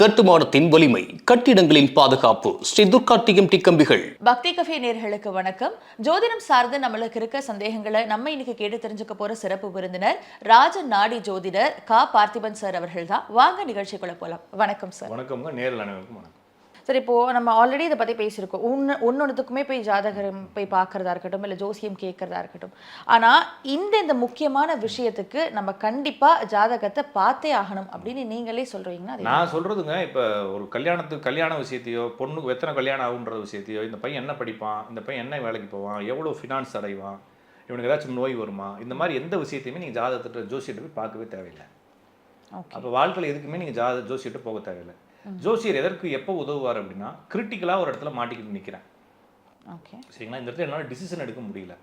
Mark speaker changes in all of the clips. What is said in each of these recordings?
Speaker 1: கட்டுமானத்தின் வலிமை கட்டிடங்களின் பாதுகாப்பு ஸ்ரீ துர்கா டிஎம்டி கம்பிகள்
Speaker 2: பக்தி கஃபே நேர்களுக்கு வணக்கம். ஜோதிடம் சார்ந்து நம்மளுக்கு இருக்க சந்தேகங்களை நம்ம இன்னைக்கு கேட்டு தெரிஞ்சுக்க போற சிறப்பு விருந்தினர் ராஜ நாடி ஜோதிடர் கா. பார்த்திபன் சார் அவர்கள் தான் வாங்க நிகழ்ச்சிக்குள்ள போலாம். வணக்கம் சார்.
Speaker 3: வணக்கம்ங்க. நேரில் அனைவருக்கும் வணக்கம்.
Speaker 2: சார் இப்போ நம்ம ஆல்ரெடி இதை பத்தி பேசியிருக்கோம். ஒன்று ஒன்னொன்றுத்துக்குமே போய் ஜாதகம் போய் பார்க்கறதா இருக்கட்டும் இல்லை ஜோசியம் கேட்கறதா இருக்கட்டும். ஆனா இந்த இந்த முக்கியமான விஷயத்துக்கு நம்ம கண்டிப்பா ஜாதகத்தை பார்த்தே ஆகணும் அப்படின்னு நீங்களே சொல்றீங்கன்னா அது
Speaker 3: நான் சொல்றதுங்க இப்போ ஒரு கல்யாணத்துக்கு கல்யாண விஷயத்தையோ பொண்ணுக்கு எத்தனை கல்யாணம் ஆகுன்ற விஷயத்தையோ இந்த பையன் என்ன படிப்பான் இந்த பையன் என்ன வேலைக்கு போவான் எவ்வளோ ஃபினான்ஸ் அடைவான் இவனுக்கு ஏதாச்சும் நோய் வருமா இந்த மாதிரி எந்த விஷயத்தையுமே நீங்கள் ஜாதகத்திட்ட ஜோசியத்தை போய் பார்க்கவே தேவையில்லை. அப்போ வாழ்க்கையில் எதுக்குமே நீங்கள் ஜாத ஜோசியத்தை போக தேவையில்லை. ஜோசியர் எதற்கு எப்போ உதவுவார் அப்படின்னா கிரிட்டிக்கலாக ஒரு இடத்துல மாட்டிக்கிட்டு நிற்கிறேன்
Speaker 2: ஓகே.
Speaker 3: சரிங்களா? இந்த இடத்துல என்னால் டிசிஷன் எடுக்க முடியல.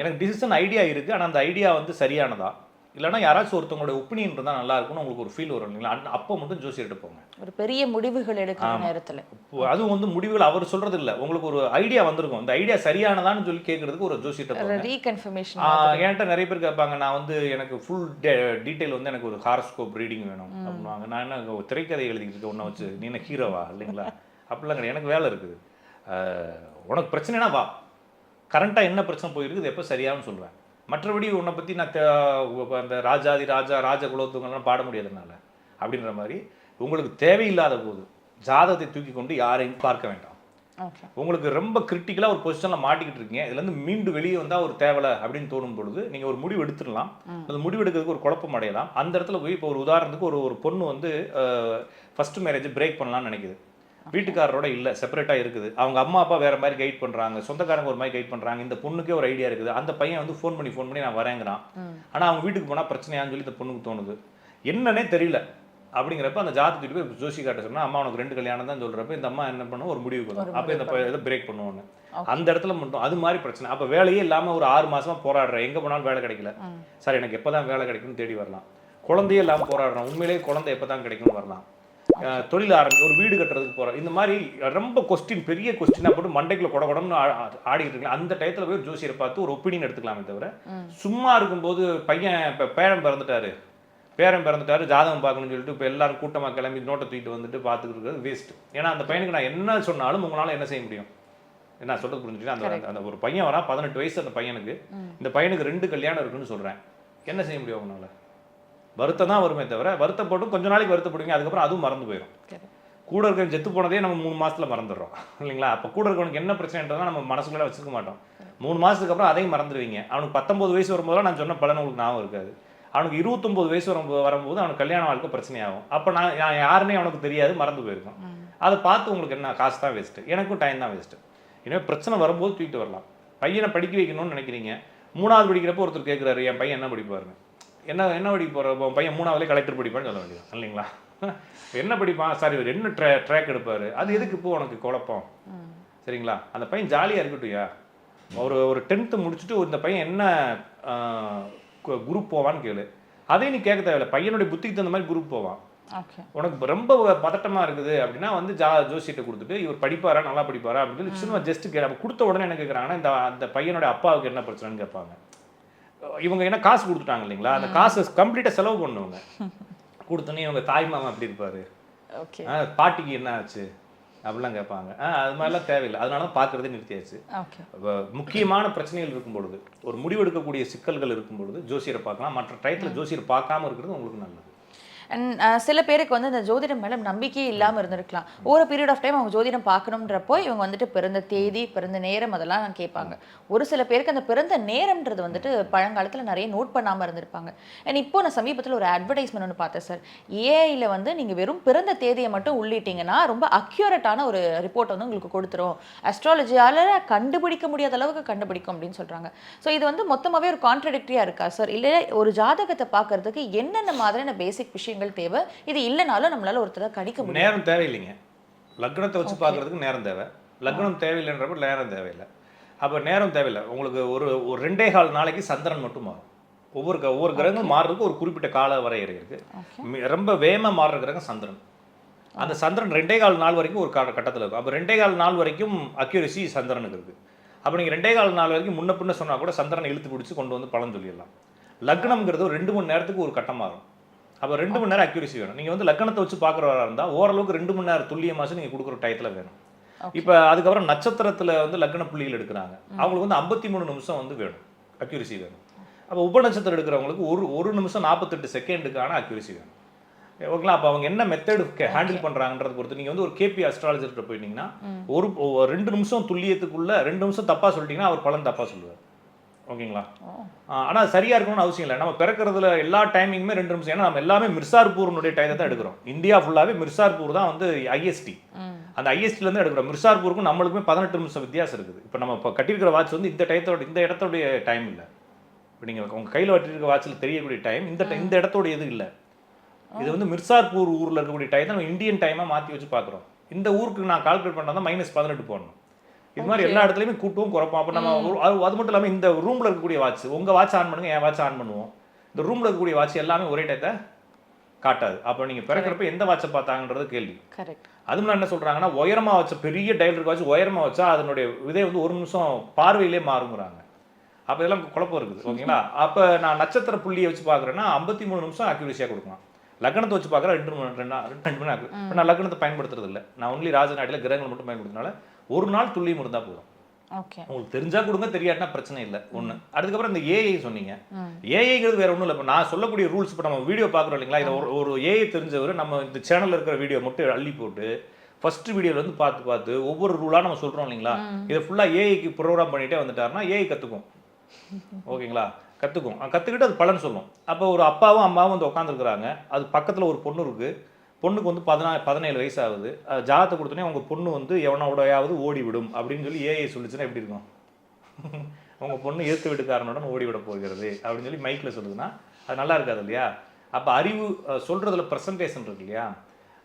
Speaker 3: எனக்கு டிசிஷன் ஐடியா இருக்குது ஆனால் அந்த ஐடியா வந்து சரியானதா? இல்லைன்னா யாராச்சும் ஒருத்தவங்களோட ஒப்பீனியன் இருந்தால் நல்லா இருக்கும்னு உங்களுக்கு ஒரு ஃபீல் வரும். இல்லைங்களா? அந்த- அப்போ மட்டும் ஜோசியர்கிட்ட போங்க.
Speaker 2: ஒரு பெரிய முடிவுகள் எடுக்கிற நேரத்துல.
Speaker 3: அதுவும் வந்து முடிவுகள் அவர் சொல்றது இல்ல உங்களுக்கு ஒரு ஐடியா வந்திருக்கும். இந்த ஐடியா சரியானதான்னு சொல்லி கேட்கறதுக்கு ஒரு ஜோசியர்கிட்ட
Speaker 2: ரீகன்ஃபர்மேஷன்
Speaker 3: என்கிட்ட நிறைய பேர் கேட்பாங்க நான் வந்து எனக்கு ஃபுல் டீட்டெயில் வந்து எனக்கு ஒரு ஹாரஸ்கோப் ரீடிங் வேணும். அப்படின்வாங்க நான் என்ன திரைக்கதை எழுதிக்கிட்டு இருக்க ஒன்றை வச்சு நீ என்ன ஹீரோவா இல்லைங்களா? அப்படிலாம் கிடையாது. எனக்கு வேலை இருக்குது. உனக்கு பிரச்சனைனா வா. கரண்ட்டாக என்ன பிரச்சனை போயிருக்குது எப்போ சரியானு சொல்லுவேன் மற்றபடி உன்னை பற்றி நான் அந்த ராஜாதி ராஜா ராஜ குலோத்துங்கெல்லாம் பாட முடியாதனால அப்படின்ற மாதிரி உங்களுக்கு தேவையில்லாத போது ஜாதகத்தை தூக்கி கொண்டு யாரையும் பார்க்க வேண்டாம். உங்களுக்கு ரொம்ப கிரிட்டிக்கலாக ஒரு பொசிஷனில் மாட்டிக்கிட்டு இருக்கீங்க. இதுலேருந்து மீண்டு வெளியே வந்தால் ஒரு தேவலை அப்படின்னு தோணும் பொழுது நீங்கள் ஒரு முடிவு எடுத்துடலாம். அந்த முடிவு எடுக்கிறதுக்கு ஒரு குழப்பம் அடையலாம். அந்த இடத்துல போய் இப்போ ஒரு உதாரணத்துக்கு ஒரு ஒரு பொண்ணு வந்து ஃபர்ஸ்ட் மேரேஜ் பிரேக் பண்ணலாம்னு நினைக்குது. வீட்டுக்காரரோட இல்லை செப்பரேட்டாக இருக்குது. அவங்க அம்மா அப்பா வேற மாதிரி கைட் பண்ணுறாங்க சொந்தக்காரங்க ஒரு மாதிரி கைட் பண்ணுறாங்க இந்த பொண்ணுக்கே ஒரு ஐடியா இருக்குது. அந்த பையன் வந்து ஃபோன் பண்ணி ஃபோன் பண்ணி நான் வரேங்கிறான். ஆனால் அவங்க வீட்டுக்கு போனால் பிரச்சனையான்னு சொல்லி இந்த பொண்ணுக்கு தோணுது. என்னன்னே தெரியல. அப்படிங்கிறப்ப அந்த ஜாதகத்துக்கு போய் ஜோசி காட்ட சொன்னா அம்மா உனக்கு ரெண்டு கல்யாணம் தான் சொல்றப்ப இந்த அம்மா என்ன பண்ணும்? ஒரு முடிவுக்கு வரும். அப்போ இந்த இதை பிரேக் பண்ணுவோன்னு. அந்த இடத்துல மட்டும் அது மாதிரி பிரச்சனை. அப்போ வேலையே இல்லாம ஒரு ஆறு மாசமா போராடுறேன் எங்க போனாலும் வேலை கிடைக்கல. சார் எனக்கு எப்பதான் வேலை கிடைக்கும்னு தேடி வரலாம். குழந்தையே இல்லாம போராடுறோம். உண்மையிலேயே குழந்தை எப்பதான் கிடைக்கும்னு வரலாம்? தொழில் ஆரம்பி ஒரு வீடு கட்டுறதுக்கு போகிறோம் இந்த மாதிரி ரொம்ப கொஸ்டின் பெரிய கொஸ்டினாக போட்டு மண்டைக்குள்ள கொட கொடம்னு ஆடிட்டு இருக்கலாம் அந்த டயத்தில் போய் ஜோசியரை பார்த்து ஒரு ஒப்பீனியன் எடுத்துக்கலாமே தவிர சும்மா இருக்கும்போது பையன் இப்போ பேரன் பிறந்துட்டாரு. பேரன் பிறந்துட்டாரு ஜாதகம் பார்க்கணும்னு சொல்லிட்டு இப்போ எல்லாரும் கூட்டமாக கிளம்பி நோட்டை தூக்கிட்டு வந்துட்டு பார்த்துக்கிட்டு இருக்கிறது வேஸ்ட் ஏன்னா அந்த பையனுக்கு நான் என்ன சொன்னாலும் உங்களால் என்ன செய்ய முடியும்? என்ன சொல்றது புரிஞ்சுட்டு அந்த அந்த- ஒரு பையன் வரா பதினெட்டு வயசு அந்த பையனுக்கு. இந்த பையனுக்கு ரெண்டு கல்யாணம் இருக்குன்னு சொல்கிறேன் என்ன செய்ய முடியும் உங்களால்? வருத்தம் தான் வருமே தவிர வருத்தப்பட்டும் கொஞ்ச நாளைக்கு வருத்தப்படுவீங்க அதுக்கப்புறம் அதுவும் மறந்து போயிடும் கூட இருக்கிற செத்து போனதே நம்ம மூணு மாசத்துல மறந்துடுறோம். இல்லைங்களா? அப்போ கூட இருக்கவனுக்கு என்ன பிரச்சனைன்றதை நம்ம மனசுக்குள்ள வச்சுக்க மாட்டோம். மூணு மாசத்துக்கு அப்புறம் அதையும் மறந்துடுவீங்க. அவனுக்கு பத்தொன்பது வயசு வரும்போது நான் சொன்ன பலன் உங்களுக்கு ஞாபகம் இருக்காது. அவனுக்கு இருபத்தொன்பது வயசு வரும்போது வரும்போது அவனுக்கு கல்யாண வாழ்க்கை பிரச்சனையாகும். அப்போ நான் நான் யாருன்னே அவனுக்கு தெரியாது மறந்து போயிருக்கும். அதை பார்த்து உங்களுக்கு என்ன காசு தான் வேஸ்ட்டு எனக்கும் டைம் தான் வேஸ்ட்டு இனிமேல் பிரச்சனை வரும்போது தூக்கிட்டு வரலாம். பையனை படிக்க வைக்கணும்னு நினைக்கிறீங்க. மூணாவது படிக்கிறப்போ ஒருத்தர் கேட்குறாரு என் பையன் என்ன படிப்பாருன்னு? என்ன என்ன படிக்க போகிற பையன் மூணாவதுலேயே கலெக்டர் படிப்பான்னு சொல்ல வேண்டியது இல்லைங்களா? என்ன படிப்பான்? சார் இவர் என்ன ட்ரே ட்ராக் எடுப்பார்? அது எதுக்கு இப்போ உனக்கு குழப்பம்? சரிங்களா? அந்த பையன் ஜாலியாக இருக்கட்டும்யா. ஒரு ஒரு டென்த்து முடிச்சுட்டு இந்த பையன் என்ன குரூப் போவான்னு கேளு. அதே நீ கேட்க தேவையில்ல. பையனுடைய புத்திக்கு தகுந்த மாதிரி குரூப் போவான். உனக்கு ரொம்ப பதட்டமா இருக்குது அப்படின்னா வந்து ஜா ஜோசியிட்ட கொடுத்துட்டு இவர் படிப்பாரா? நல்லா படிப்பாரா? அப்படின்னு சொல்லி சும்மா ஜஸ்ட் கே அப்ப கொடுத்த உடனே என்ன கேட்குறாங்கன்னா இந்த அந்த பையனோட அப்பாவுக்கு என்ன பிரச்சனைன்னு கேட்பாங்க. இவங்க என்ன காசு கொடுத்துட்டாங்க இல்லைங்களா? அந்த காசு கம்ப்ளீட்டாக செலவு பண்ணுவாங்க. கொடுத்தோன்னே இவங்க தாய் மாமா எப்படி இருப்பாரு? பாட்டிக்கு என்ன ஆச்சு? அப்படிலாம் கேட்பாங்க. அது மாதிரிலாம் தேவையில்லை. அதனால தான் பார்க்குறதே நிறுத்தியாச்சு. முக்கியமான பிரச்சனைகள் இருக்கும் பொழுது ஒரு முடிவெடுக்கக்கூடிய சிக்கல்கள் இருக்கும் பொழுது ஜோசியரை பார்க்கலாம். மற்ற டயத்தில் ஜோசியரை பார்க்காம இருக்கிறது உங்களுக்கு நல்லது.
Speaker 2: அண்ட் uh, சில பேருக்கு வந்து இந்த ஜோதிடம் மேலே நம்பிக்கையே இல்லாமல் இருந்திருக்கலாம். ஒரு பீரியட் ஆஃப் டைம் அவங்க ஜோதிடம் பார்க்கணுன்றப்போ இவங்க வந்துட்டு பிறந்த தேதி பிறந்த நேரம் அதெல்லாம் கேட்பாங்க. ஒரு சில பேருக்கு அந்த பிறந்த நேரம்ன்றது வந்துட்டு பழங்காலத்தில் நிறைய நோட் பண்ணாமல் இருந்திருப்பாங்க. அண்ட் இப்போ நான் சமீபத்தில் ஒரு அட்வர்டைஸ்மெண்ட் ஒன்று பார்த்தேன் சார் ஏஐயில் வந்து நீங்கள் வெறும் பிறந்த தேதியை மட்டும் உள்ளிட்டீங்கன்னா ரொம்ப அக்யூரட்டான ஒரு ரிப்போர்ட் வந்து உங்களுக்கு கொடுத்துரும். அஸ்ட்ராலஜியால கண்டுபிடிக்க முடியாத அளவுக்கு கண்டுபிடிக்கும் அப்படின்னு சொல்கிறாங்க ஸோ இது வந்து மொத்தமாகவே ஒரு கான்ட்ரடிக்டரியாக இருக்கா சார் இல்லை ஒரு ஜாதகத்தை பார்க்கறதுக்கு என்னென்ன மாதிரியான பேசிக் விஷயம் விஷயங்கள் தேவை. இது இல்லைனாலும் நம்மளால ஒருத்தரை கணிக்க முடியும்.
Speaker 3: நேரம் தேவையில்லைங்க. லக்னத்தை வச்சு பார்க்கறதுக்கு நேரம் தேவை. லக்னம் தேவையில்லைன்றப்ப நேரம் தேவையில்லை. அப்போ நேரம் தேவையில்லை. உங்களுக்கு ஒரு ஒரு ரெண்டே கால் நாளைக்கு சந்திரன் மட்டும் மாறும். ஒவ்வொரு ஒவ்வொரு கிரகமும் மாறுறதுக்கு ஒரு குறிப்பிட்ட கால வரையறை இருக்கு. மி- ரொம்ப வேகமா மாறுற கிரகம் சந்திரன். அந்த சந்திரன் ரெண்டே கால் நாள் வரைக்கும் ஒரு கட்டத்தில் இருக்கும். அப்போ ரெண்டே கால் நாள் வரைக்கும் அக்யூரசி சந்திரனுக்கு இருக்கு. அப்போ நீங்கள் ரெண்டே கால் நாள் வரைக்கும் முன்ன பின்ன சொன்னா கூட சந்திரனை இழுத்து பிடிச்சி கொண்டு வந்து பலன் சொல்லிடலாம். லக்னம்ங்கிறது ஒரு ரெண்டு மணி நேரத்துக்கு ஒரு கட்டம் மாறும். அப்போ ரெண்டு மணி நேரம் அக்யூரசி வேணும். நீங்கள் வந்து லக்கணத்தை வச்சு பார்க்குறவரா இருந்தால் ஓரளவுக்கு ரெண்டு மணி நேரம் துல்லியமாச்சு நீங்கள் கொடுக்குற டயத்தில் வேணும். இப்போ அதுக்கப்புறம் நட்சத்திரத்தில் வந்து லக்கண புள்ளிகள் எடுக்கிறாங்க. அவங்களுக்கு வந்து ஐம்பத்தி மூணு நிமிஷம் வந்து வேணும். அக்யூரசி வேணும். அப்போ உப நட்சத்திரம் எடுக்கிறவங்களுக்கு ஒரு ஒரு நிமிஷம் நாற்பத்தெட்டு செகண்டுக்கான அக்யூரசி வேணும். ஓகேங்களா அப்போ அவங்க என்ன மெத்தடு ஹேண்டில் பண்ணுறாங்கன்றத பொறுத்து நீங்கள் வந்து ஒரு கேபி அஸ்ட்ராலஜர்கிட்ட போயிட்டீங்கன்னா ஒரு ஒரு ரெண்டு நிமிஷம் துல்லியத்துக்குள்ள ரெண்டு நிமிஷம் தப்பாக சொல்லிட்டீங்கன்னா அவர் பலன் தப்பாக சொல்லுவார். ஓகேங்களா? ஆனால் சரியா இருக்கணும்னு அவசியம் இல்லை. நம்ம பிறக்கிறதுல எல்லா டைமிங்குமே ரெண்டு நிமிஷம். ஏன்னா நம்ம எல்லாமே மிர்சார்பூர்னுடைய டயத்தை தான் எடுக்கிறோம். இந்தியா ஃபுல்லாகவே மிர்சார்பூர் தான் வந்து ஐஎஸ்டி அந்த ஐஎஸ்டில இருந்து எடுக்கிறோம். மிர்சார்பூருக்கும் நம்மளுக்குமே பதினெட்டு நிமிஷம் வித்தியாசம் இருக்குது. இப்போ நம்ம இப்போ கட்டியிருக்கிற வாட்ச் வந்து இந்த டயத்தோட இந்த இடத்தோடைய டைம் இல்லை. இப்போ நீங்கள் உங்கள் கையில் வட்டிருக்க வாட்சில் தெரியக்கூடிய டைம் இந்த இந்த இடத்தோட இது இல்லை? இது வந்து மிர்சார்பூர் ஊரில் இருக்கக்கூடிய டைம் நம்ம இந்தியன் டைமாக மாற்றி வச்சு பார்க்குறோம். இந்த ஊருக்கு நான் கால்குலேட் பண்ணா தான் மைனஸ் பதினெட்டு போடணும். இது மாதிரி எல்லா இடத்துலையுமே கூட்டவும் குறைப்போம். அப்போ நம்ம அது அது மட்டும் இல்லாமல் இந்த ரூமில் இருக்கக்கூடிய வாட்ச் உங்கள் வாட்ச் ஆன் பண்ணுங்க என் வாட்ச் ஆன் பண்ணுவோம். இந்த ரூமில் இருக்கக்கூடிய வாட்ச் எல்லாமே ஒரே டயத்தை காட்டாது. அப்போ நீங்கள் பிறக்கிறப்ப எந்த வாட்சை பார்த்தாங்கன்றது கேள்வி.
Speaker 2: கரெக்ட்
Speaker 3: அதுவும் என்ன சொல்றாங்கன்னா உயரமா வச்ச பெரிய டயல் இருக்க வச்சு உயரமா வச்சா அதனுடைய விதை வந்து ஒரு நிமிஷம் பார்வையிலே மாறுங்கிறாங்க. அப்ப இதெல்லாம் குழப்பம் இருக்குது ஓகேங்களா? அப்ப நான் நட்சத்திர புள்ளியை வச்சு பார்க்கறேன்னா ஐம்பத்தி மூணு நிமிஷம் அக்யூரேசியா கொடுக்கலாம். லக்னத்தை வச்சு பார்க்குறேன் ரெண்டு மணி ரெண்டு ரெண்டு மணி இப்போ நான் லக்னத்தை பயன்படுத்துறது இல்லை நான் ஒன்லி ராஜநாட்டில் கிரகங்கள் மட்டும் பயன்படுத்தினால ஒரு நாள் துல்லியம் இருந்தா போதும். உங்களுக்கு தெரிஞ்சா கொடுங்க தெரியாட்டினா பிரச்சனை இல்லை. ஒண்ணு. அதுக்கப்புறம் இந்த ஏஐ சொன்னீங்க. ஏஐங்கிறது வேற ஒண்ணும் இல்லை. இப்போ நான் சொல்லக்கூடிய ரூல்ஸ் இப்போ நம்ம வீடியோ பார்க்குறோம் இல்லைங்களா? இதை ஒரு ஒரு ஏஐ தெரிஞ்சவர் நம்ம இந்த சேனல்ல இருக்கிற வீடியோ மட்டும் அள்ளி போட்டு ஃபர்ஸ்ட் வீடியோல இருந்து பார்த்து பார்த்து ஒவ்வொரு ரூலா நம்ம சொல்றோம் இல்லைங்களா? இதை ஃபுல்லா ஏஐக்கு ப்ரோக்ராம் பண்ணிட்டே வந்துட்டாருன்னா ஏஐ கத்துக்கும். ஓகேங்களா? கத்துக்கும். அஹ் கத்துக்கிட்டு அது பலன் சொல்லும். அப்போ ஒரு அப்பாவும் அம்மாவும் வந்து உட்காந்துருக்குறாங்க அது பக்கத்துல ஒரு பொண்ணு இருக்கு. பொண்ணுக்கு வந்து பதினா பதினேழு வயசு ஆகுது அது ஜாதத்தை கொடுத்தோன்னே அவங்க பொண்ணு வந்து எவனோடையாவது ஓடி விடும் அப்படின்னு சொல்லி ஏஐ சொல்லிச்சுன்னா எப்படி இருக்கும்? அவங்க பொண்ணு எதிர்த்து வீட்டுக்காரனுடன் ஓடிவிட போகிறது அப்படின்னு சொல்லி மைக்கில் சொல்லுதுன்னா அது நல்லா இருக்காது இல்லையா? அப்போ அறிவு சொல்கிறதுல ப்ரெசன்டேஷன் இருக்கு இல்லையா?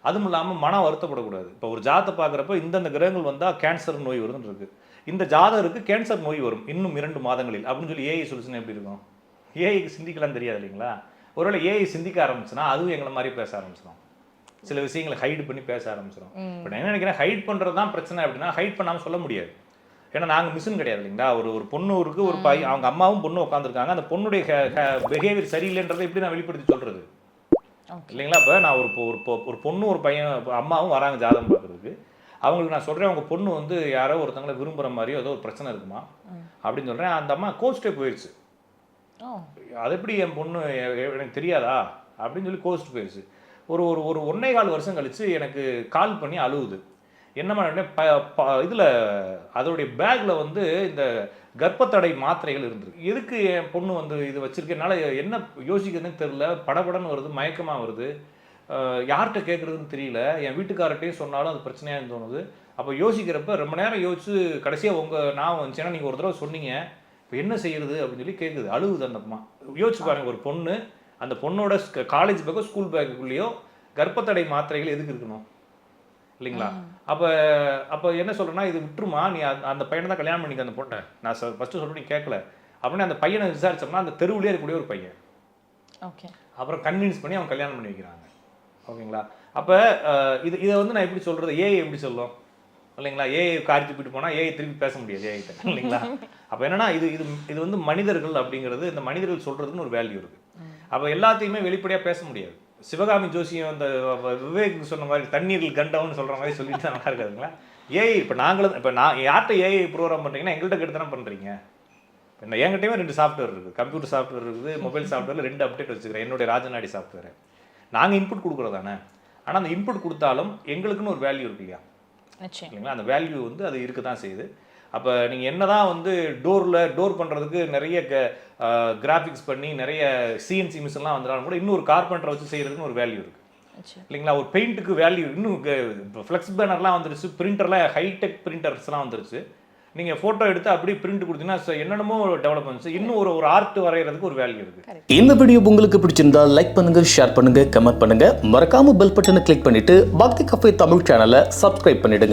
Speaker 3: அதுவும் இல்லாமல் மனம் வருத்தப்படக்கூடாது. இப்போ ஒரு ஜாதத்தை பார்க்குறப்ப இந்தந்த கிரகங்கள் வந்தால் கேன்சர் நோய் வருதுன்னு இருக்கு. இந்த ஜாதகருக்கு கேன்சர் நோய் வரும். இன்னும் இரண்டு மாதங்களில் அப்படின்னு சொல்லி ஏஐ சொல்லுச்சுன்னா எப்படி இருக்கும்? ஏஐக்கு சிந்திக்கலாம் தெரியாது இல்லைங்களா? ஒருவேளை ஏஐ சிந்திக்க ஆரம்பிச்சுன்னா அதுவும் எங்களை மாதிரி பேச ஆரம்பிச்சிடும். சில விஷயங்களை ஹைட் பண்ணி பேச ஆரம்பிச்சிடும் இப்போ நான் என்ன நினைக்கிறேன் ஹைட் பண்ணுறது தான் பிரச்சனை அப்படின்னா ஹைட் பண்ணாமல் சொல்ல முடியாது. ஏன்னா நாங்கள் மிஷின் கிடையாது இல்லைங்களா? ஒரு ஒரு பொண்ணு இருக்கு ஒரு பையன் அவங்க அம்மாவும் பொண்ணு உட்காந்துருக்காங்க அந்த பொண்ணுடைய பிஹேவியர் சரியில்லைன்றதை எப்படி நான் வெளிப்படுத்தி சொல்றது? இல்லைங்களா? இப்போ நான் ஒரு ஒரு பொண்ணு ஒரு பையன் அம்மாவும் வராங்க ஜாதகம் பார்க்குறதுக்கு. அவங்களுக்கு நான் சொல்கிறேன் அவங்க பொண்ணு வந்து யாரோ ஒருத்தங்களை விரும்புகிற மாதிரியோ ஏதோ ஒரு பிரச்சனை இருக்குமா? அப்படின்னு சொல்கிறேன் அந்த அம்மா கோஸ்ட்டே போயிடுச்சு அது எப்படி என் பொண்ணு எனக்கு தெரியாதா? அப்படின்னு சொல்லி கோஸ்ட் போயிடுச்சு ஒரு ஒரு ஒரு ஒன்றே கால் வருஷம் கழிச்சு எனக்கு கால் பண்ணி அழுவுது. என்ன ப ப இதில் அதோடைய பேக்கில் வந்து இந்த கர்ப்பத்தடை மாத்திரைகள் இருந்திருக்கு. எதுக்கு என் பொண்ணு வந்து இது வச்சுருக்கனால என்ன யோசிக்கிறதுன்னு தெரியல. படபடன்னு வருது மயக்கமாக வருது. யார்கிட்ட கேட்குறதுன்னு தெரியல. என் வீட்டுக்கார்ட்டையும் சொன்னாலும் அது பிரச்சனையாக தோணுது. அப்போ யோசிக்கிறப்ப ரொம்ப நேரம் யோசிச்சு கடைசியாக உங்கள் நான் வந்துச்சுன்னா நீங்கள் ஒரு தடவை சொன்னீங்க. இப்போ என்ன செய்யறது அப்படின்னு சொல்லி கேட்குது அழுகுது அந்த அம்மா. யோசிச்சு பாருங்க ஒரு பொண்ணு அந்த பொண்ணோட காலேஜ் பேக்கோ ஸ்கூல் பேக்குள்ளேயோ கர்ப்பத்தடை மாத்திரைகள் எதுக்கு இருக்கணும்? இல்லைங்களா? அப்போ அப்போ என்ன சொல்றேன்னா இது விட்டுருமா? நீ அந்த- அந்த பையனை தான் கல்யாணம் பண்ணிக்க அந்த பொண்ணை. நான் ஃபஸ்ட்டு சொல்லிட்டு நீ கேட்கல அப்படின்னு அந்த பையனை விசாரிச்சோம்னா அந்த தெருவுலேயே இருக்கக்கூடிய ஒரு பையன்.
Speaker 2: ஓகே.
Speaker 3: அப்புறம் கன்வின்ஸ் பண்ணி அவங்க கல்யாணம் பண்ணி வைக்கிறாங்க. ஓகேங்களா? அப்போ இது இதை வந்து நான் எப்படி சொல்றது? ஏஐ எப்படி சொல்லும்? இல்லைங்களா? ஏஐ காரி துப்பிட்டு போனால் ஏஐ திருப்பி பேச முடியாது ஏஐ இல்லைங்களா? அப்போ என்னன்னா இது இது இது வந்து மனிதர்கள் அப்படிங்கிறது இந்த மனிதர்கள் சொல்றதுன்னு ஒரு வேல்யூ இருக்கு. அப்போ எல்லாத்தையுமே வெளிப்படையாக பேச முடியாது. சிவகாமி ஜோசியம் அந்த விவேக் சொன்ன மாதிரி தண்ணீரில் கண்டவன்னு சொல்ற மாதிரி சொல்லிட்டு நல்லா இருக்காதுங்களா? ஏஐ இப்போ நாங்களும் இப்போ நான் யார்கிட்ட ஏஐ ப்ரோக்ராம் பண்ணுறீங்கன்னா எங்கள்கிட்ட கேட்டு தானே பண்ணுறீங்க என்ன என்கிட்டயுமே ரெண்டு சாஃப்ட்வேர் இருக்குது கம்ப்யூட்டர் சாஃப்ட்வேர் இருக்குது மொபைல் சாஃப்ட்வேரில் ரெண்டு அப்டேட் வச்சுக்கிறேன். என்னுடைய ராஜநாடி சாஃப்ட்வேர் நாங்கள் இன்புட் கொடுக்குறது தானே. ஆனால் அந்த இன்புட் கொடுத்தாலும் எங்களுக்குன்னு ஒரு வேல்யூ இருக்கு இல்லையா? இல்லைங்களா? அந்த வேல்யூ வந்து அது இருக்க தான் செய்யுது. அப்போ நீங்கள் என்னதான் வந்து டோரில் டோர் பண்ணுறதுக்கு நிறைய கிராஃபிக்ஸ் பண்ணி நிறைய சிஎன்சி மிஷின்லாம் வந்துடாலும் கூட இன்னும் ஒரு கார்பெண்டரை வச்சு செய்கிறதுக்குன்னு ஒரு வேல்யூ இருக்குது இல்லைங்களா? ஒரு பெயிண்ட்டுக்கு வேல்யூ இன்னும் ஃப்ளெக்ஸ் பேனர்லாம் வந்துருச்சு பிரிண்டர்லாம் ஹைடெக் பிரிண்டர்ஸ்லாம் வந்துருச்சு. நீங்கள் ஃபோட்டோ எடுத்து அப்படியே பிரிண்ட் கொடுத்தீங்கன்னா என்னென்னமோ டெவலப்மெண்ட்ஸ் இன்னும் ஒரு ஒரு ஆர்ட் வரைகிறதுக்கு ஒரு வேல்யூ இருக்குது
Speaker 1: இந்த வீடியோ உங்களுக்கு பிடிச்சிருந்தா லைக் பண்ணுங்க ஷேர் பண்ணுங்க கமெண்ட் பண்ணுங்க. மறக்காம பெல் பட்டனை கிளிக் பண்ணிட்டு பக்தி கஃபே தமிழ் சேனலை சப்ஸ்கிரைப் பண்ணிடுங்க.